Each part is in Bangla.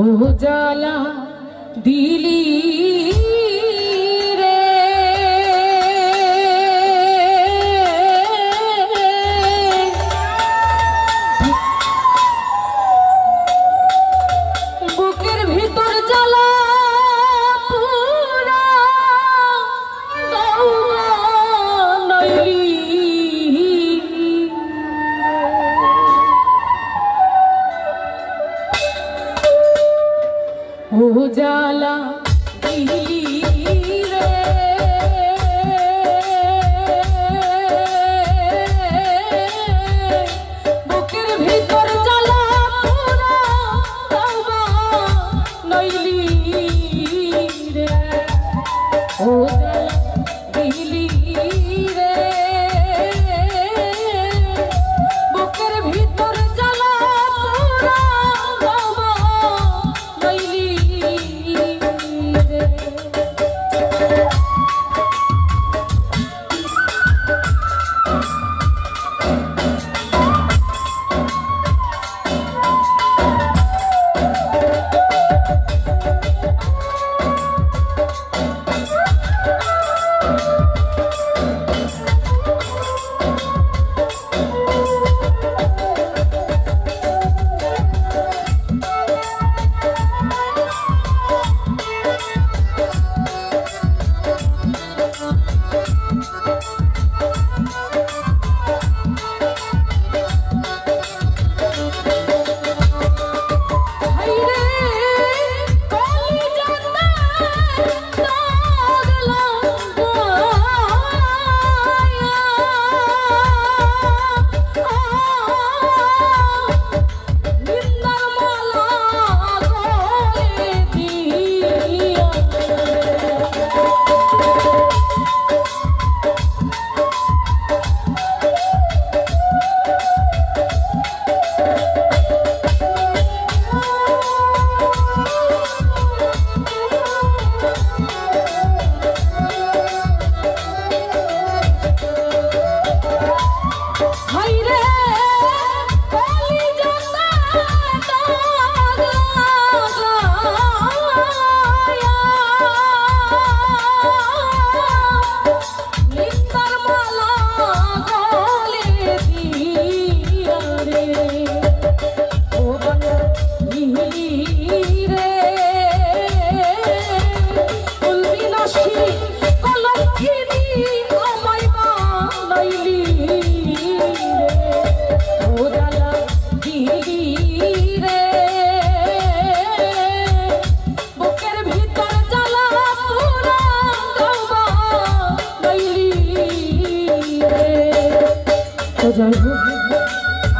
ও জ্বালা দিলি। 五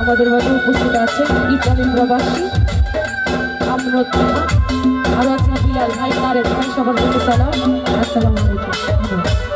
আমাদের মাঝে উপস্থিত আছে ইটালিন প্রবাসী আমরা আরও আছেন বিলাল ভাই তারেক ভাই সবার প্রতি সালাম। আসসালামু আলাইকুম।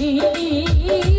aqui.